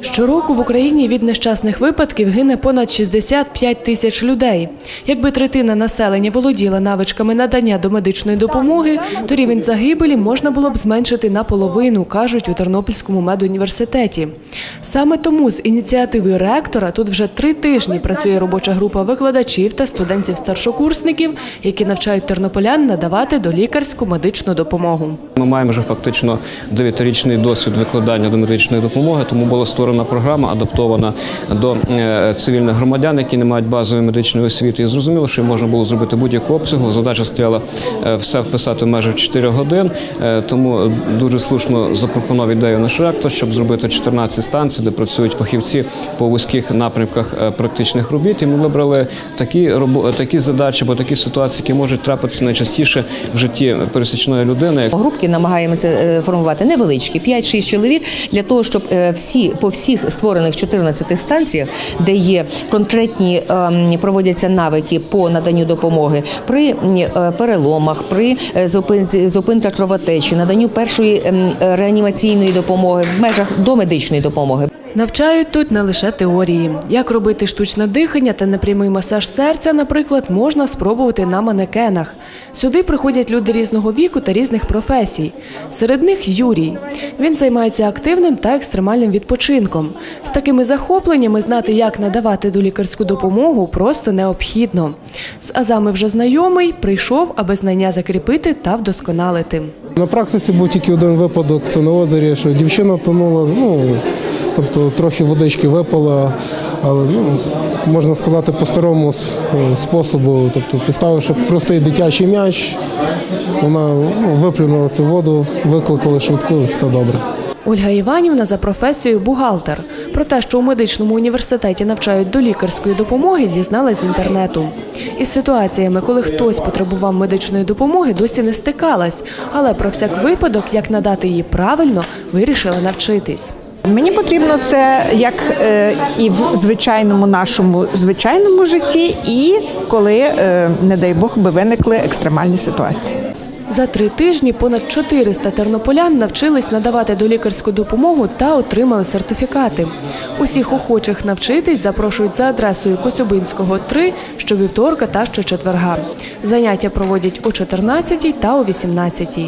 Щороку в Україні від нещасних випадків гине понад 65 тисяч людей. Якби третина населення володіла навичками надання домедичної допомоги, то рівень загибелі можна було б зменшити наполовину, кажуть у Тернопільському медуніверситеті. Саме тому з ініціативи ректора тут вже три тижні працює робоча група викладачів та студентів-старшокурсників, які навчають тернополян надавати долікарську медичну допомогу. Ми маємо вже фактично 9-річний досвід викладання до медичної допомоги, тому була створена програма, адаптована до е, цивільних громадян, які не мають базової медичної освіти. І зрозуміло, що можна було зробити будь-яку обсягу. Задача стояла е, все вписати в межах 4 годин. Е, Тому дуже слушно запропонував ідею наш ректор, щоб зробити 14 станцій, де працюють фахівці по вузьких напрямках практичних робіт. І ми вибрали такі такі задачі, бо такі ситуації, які можуть трапитися найчастіше в житті пересічної людини. Групки намагаємося формувати невеличкі, 5-6 чоловік, для того, щоб всі по всіх створених 14 станціях, де є конкретні ем, проводяться навики по наданню допомоги при е, переломах, при е, зупинках кровотечі, наданню першої ем, реанімаційної допомоги в межах домедичної допомоги. Навчають тут не лише теорії. Як робити штучне дихання та непрямий масаж серця, наприклад, можна спробувати на манекенах. Сюди приходять люди різного віку та різних професій. Серед них Юрій. Він займається активним та екстремальним відпочинком. З такими захопленнями знати, як надавати долікарську допомогу, просто необхідно. З азами вже знайомий, прийшов, аби знання закріпити та вдосконалити. На практиці був тільки один випадок, це на озері, що дівчина тонула, ну, тобто трохи водички випала, але ну, можна сказати по старому способу, тобто підставивши простий дитячий м'яч, вона ну, виплюнула цю воду, викликали швидку і все добре. Ольга Іванівна за професією бухгалтер. Про те, що у медичному університеті навчають до лікарської допомоги, дізналась з інтернету. Із ситуаціями, коли хтось потребував медичної допомоги, досі не стикалась, але про всяк випадок, як надати її правильно, вирішила навчитись. Мені потрібно це як е, і в звичайному нашому звичайному житті, і коли, е, не дай Бог, би виникли екстремальні ситуації. За три тижні понад 400 тернополян навчились надавати долікарську допомогу та отримали сертифікати. Усіх охочих навчитись запрошують за адресою Коцюбинського 3 щовівторка та щочетверга. Заняття проводять о 14 та о 18.